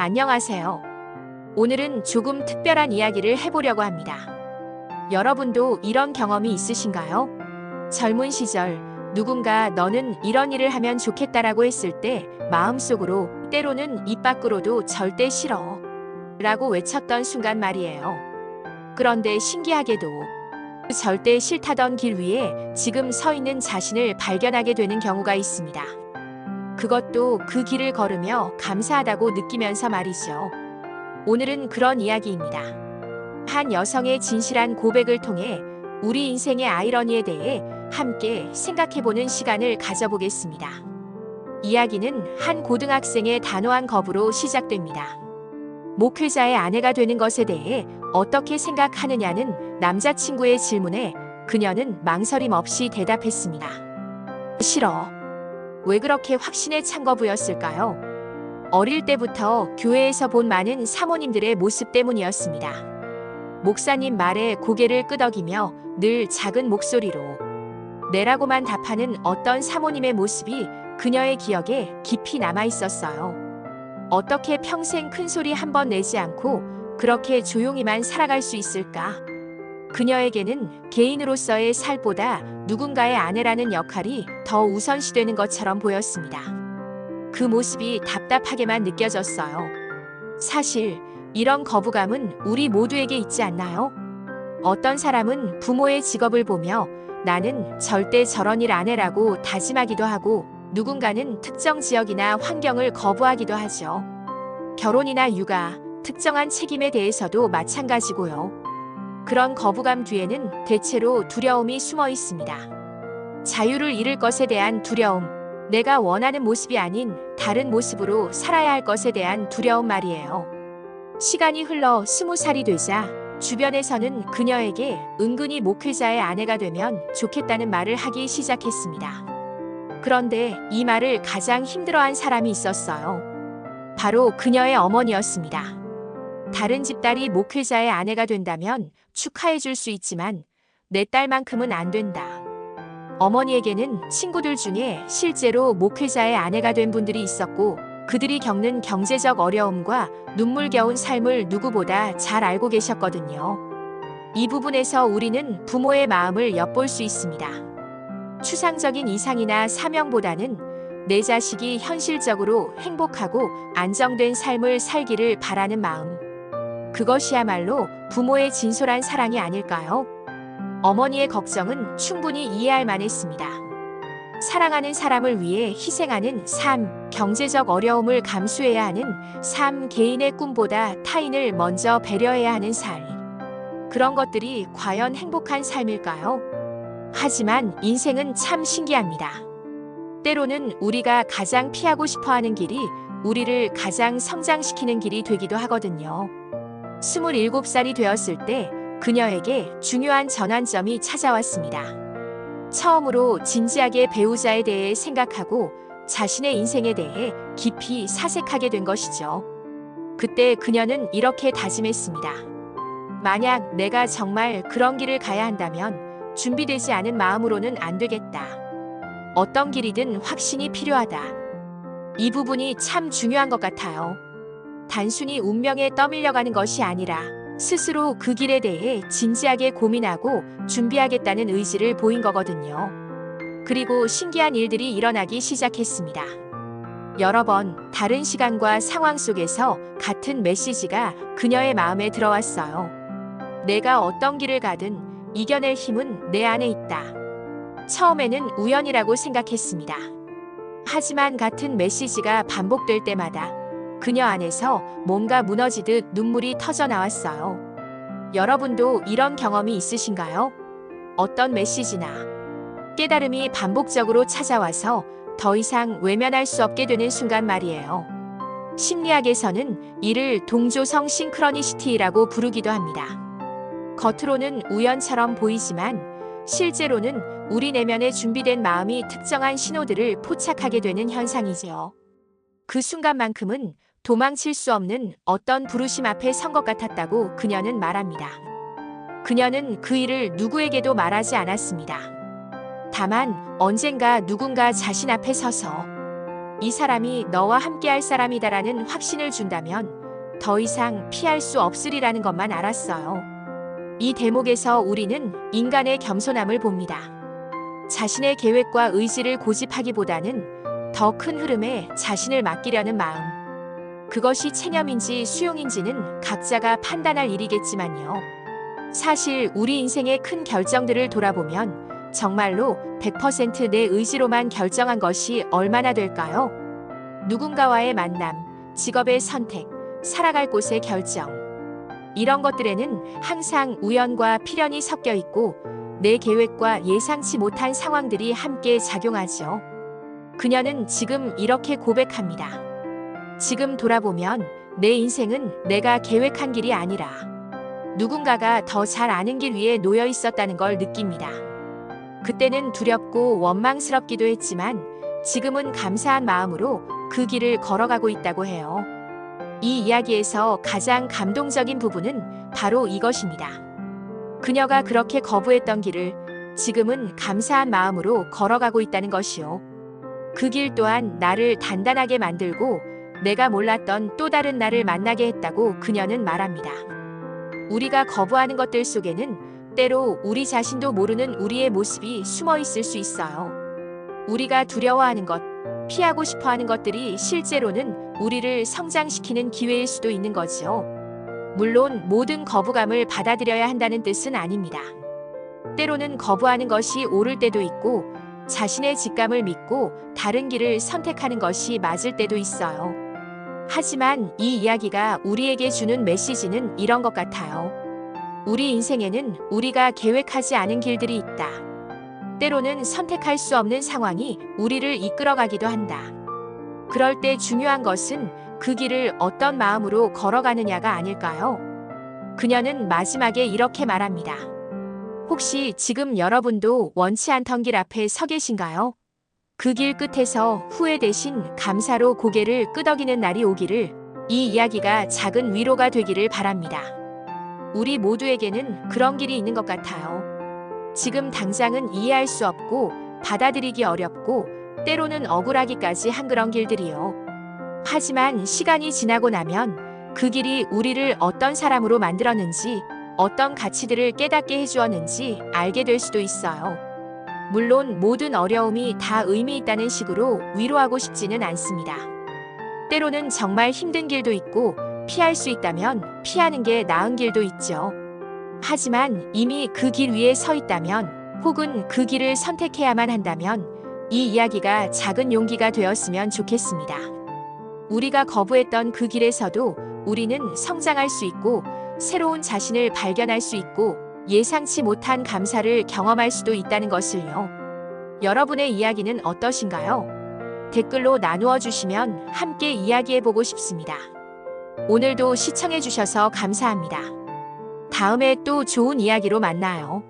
안녕하세요. 오늘은 조금 특별한 이야기를 해보려고 합니다. 여러분도 이런 경험이 있으신가요? 젊은 시절 누군가 너는 이런 일을 하면 좋겠다라고 했을 때 마음속으로 때로는 입 밖으로도 절대 싫어 라고 외쳤던 순간 말이에요. 그런데 신기하게도 절대 싫다던 길 위에 지금 서 있는 자신을 발견하게 되는 경우가 있습니다. 그것도 그 길을 걸으며 감사하다고 느끼면서 말이죠. 오늘은 그런 이야기입니다. 한 여성의 진실한 고백을 통해 우리 인생의 아이러니에 대해 함께 생각해보는 시간을 가져보겠습니다. 이야기는 한 고등학생의 단호한 거부로 시작됩니다. 목회자의 아내가 되는 것에 대해 어떻게 생각하느냐는 남자친구의 질문에 그녀는 망설임 없이 대답했습니다. 싫어. 왜 그렇게 확신에 찬 거부였을까요? 어릴 때부터 교회에서 본 많은 사모님들의 모습 때문이었습니다. 목사님 말에 고개를 끄덕이며 늘 작은 목소리로 내라고만 답하는 어떤 사모님의 모습이 그녀의 기억에 깊이 남아 있었어요. 어떻게 평생 큰 소리 한 번 내지 않고 그렇게 조용히만 살아갈 수 있을까? 그녀에게는 개인으로서의 살보다 누군가의 아내라는 역할이 더 우선시되는 것처럼 보였습니다. 그 모습이 답답하게만 느껴졌어요. 사실 이런 거부감은 우리 모두에게 있지 않나요? 어떤 사람은 부모의 직업을 보며 나는 절대 저런 일 안 해라고 다짐하기도 하고 누군가는 특정 지역이나 환경을 거부하기도 하죠. 결혼이나 육아, 특정한 책임에 대해서도 마찬가지고요. 그런 거부감 뒤에는 대체로 두려움이 숨어 있습니다. 자유를 잃을 것에 대한 두려움, 내가 원하는 모습이 아닌 다른 모습으로 살아야 할 것에 대한 두려움 말이에요. 시간이 흘러 스무 살이 되자 주변에서는 그녀에게 은근히 목회자의 아내가 되면 좋겠다는 말을 하기 시작했습니다. 그런데 이 말을 가장 힘들어한 사람이 있었어요. 바로 그녀의 어머니였습니다. 다른 집딸이 목회자의 아내가 된다면 축하해 줄 수 있지만 내 딸만큼은 안 된다. 어머니에게는 친구들 중에 실제로 목회자의 아내가 된 분들이 있었고 그들이 겪는 경제적 어려움과 눈물겨운 삶을 누구보다 잘 알고 계셨거든요. 이 부분에서 우리는 부모의 마음을 엿볼 수 있습니다. 추상적인 이상이나 사명보다는 내 자식이 현실적으로 행복하고 안정된 삶을 살기를 바라는 마음. 그것이야말로 부모의 진솔한 사랑이 아닐까요? 어머니의 걱정은 충분히 이해할 만했습니다. 사랑하는 사람을 위해 희생하는 삶, 경제적 어려움을 감수해야 하는 삶, 개인의 꿈보다 타인을 먼저 배려해야 하는 삶. 그런 것들이 과연 행복한 삶일까요? 하지만 인생은 참 신기합니다. 때로는 우리가 가장 피하고 싶어 하는 길이 우리를 가장 성장시키는 길이 되기도 하거든요. 27살이 되었을 때 그녀에게 중요한 전환점이 찾아왔습니다. 처음으로 진지하게 배우자에 대해 생각하고 자신의 인생에 대해 깊이 사색하게 된 것이죠. 그때 그녀는 이렇게 다짐했습니다. 만약 내가 정말 그런 길을 가야 한다면 준비되지 않은 마음으로는 안 되겠다. 어떤 길이든 확신이 필요하다. 이 부분이 참 중요한 것 같아요. 단순히 운명에 떠밀려가는 것이 아니라 스스로 그 길에 대해 진지하게 고민하고 준비하겠다는 의지를 보인 거거든요. 그리고 신기한 일들이 일어나기 시작했습니다. 여러 번 다른 시간과 상황 속에서 같은 메시지가 그녀의 마음에 들어왔어요. 내가 어떤 길을 가든 이겨낼 힘은 내 안에 있다. 처음에는 우연이라고 생각했습니다. 하지만 같은 메시지가 반복될 때마다 그녀 안에서 뭔가 무너지듯 눈물이 터져 나왔어요. 여러분도 이런 경험이 있으신가요? 어떤 메시지나 깨달음이 반복적으로 찾아와서 더 이상 외면할 수 없게 되는 순간 말이에요. 심리학에서는 이를 동조성 싱크러니시티라고 부르기도 합니다. 겉으로는 우연처럼 보이지만 실제로는 우리 내면에 준비된 마음이 특정한 신호들을 포착하게 되는 현상이지요. 그 순간만큼은 도망칠 수 없는 어떤 부르심 앞에 선 것 같았다고 그녀는 말합니다. 그녀는 그 일을 누구에게도 말하지 않았습니다. 다만 언젠가 누군가 자신 앞에 서서 이 사람이 너와 함께할 사람이다라는 확신을 준다면 더 이상 피할 수 없으리라는 것만 알았어요. 이 대목에서 우리는 인간의 겸손함을 봅니다. 자신의 계획과 의지를 고집하기보다는 더 큰 흐름에 자신을 맡기려는 마음. 그것이 체념인지 수용인지는 각자가 판단할 일이겠지만요. 사실 우리 인생의 큰 결정들을 돌아보면 정말로 100%내 의지로만 결정한 것이 얼마나 될까요? 누군가와의 만남, 직업의 선택, 살아갈 곳의 결정. 이런 것들에는 항상 우연과 필연이 섞여 있고 내 계획과 예상치 못한 상황들이 함께 작용하죠. 그녀는 지금 이렇게 고백합니다. 지금 돌아보면 내 인생은 내가 계획한 길이 아니라 누군가가 더 잘 아는 길 위에 놓여 있었다는 걸 느낍니다. 그때는 두렵고 원망스럽기도 했지만 지금은 감사한 마음으로 그 길을 걸어가고 있다고 해요. 이 이야기에서 가장 감동적인 부분은 바로 이것입니다. 그녀가 그렇게 거부했던 길을 지금은 감사한 마음으로 걸어가고 있다는 것이요. 그 길 또한 나를 단단하게 만들고 내가 몰랐던 또 다른 나를 만나게 했다고 그녀는 말합니다. 우리가 거부하는 것들 속에는 때로 우리 자신도 모르는 우리의 모습이 숨어 있을 수 있어요. 우리가 두려워하는 것, 피하고 싶어 하는 것들이 실제로는 우리를 성장시키는 기회일 수도 있는 거지요. 물론 모든 거부감을 받아들여야 한다는 뜻은 아닙니다. 때로는 거부하는 것이 옳을 때도 있고 자신의 직감을 믿고 다른 길을 선택하는 것이 맞을 때도 있어요. 하지만 이 이야기가 우리에게 주는 메시지는 이런 것 같아요. 우리 인생에는 우리가 계획하지 않은 길들이 있다. 때로는 선택할 수 없는 상황이 우리를 이끌어가기도 한다. 그럴 때 중요한 것은 그 길을 어떤 마음으로 걸어가느냐가 아닐까요? 그녀는 마지막에 이렇게 말합니다. 혹시 지금 여러분도 원치 않던 길 앞에 서 계신가요? 그 길 끝에서 후회 대신 감사로 고개를 끄덕이는 날이 오기를 이 이야기가 작은 위로가 되기를 바랍니다. 우리 모두에게는 그런 길이 있는 것 같아요. 지금 당장은 이해할 수 없고 받아들이기 어렵고 때로는 억울하기까지 한 그런 길들이요. 하지만 시간이 지나고 나면 그 길이 우리를 어떤 사람으로 만들었는지 어떤 가치들을 깨닫게 해주었는지 알게 될 수도 있어요. 물론 모든 어려움이 다 의미 있다는 식으로 위로하고 싶지는 않습니다. 때로는 정말 힘든 길도 있고 피할 수 있다면 피하는 게 나은 길도 있죠. 하지만 이미 그 길 위에 서 있다면 혹은 그 길을 선택해야만 한다면 이 이야기가 작은 용기가 되었으면 좋겠습니다. 우리가 거부했던 그 길에서도 우리는 성장할 수 있고 새로운 자신을 발견할 수 있고 예상치 못한 감사를 경험할 수도 있다는 것을요. 여러분의 이야기는 어떠신가요? 댓글로 나누어 주시면 함께 이야기해 보고 싶습니다. 오늘도 시청해 주셔서 감사합니다. 다음에 또 좋은 이야기로 만나요.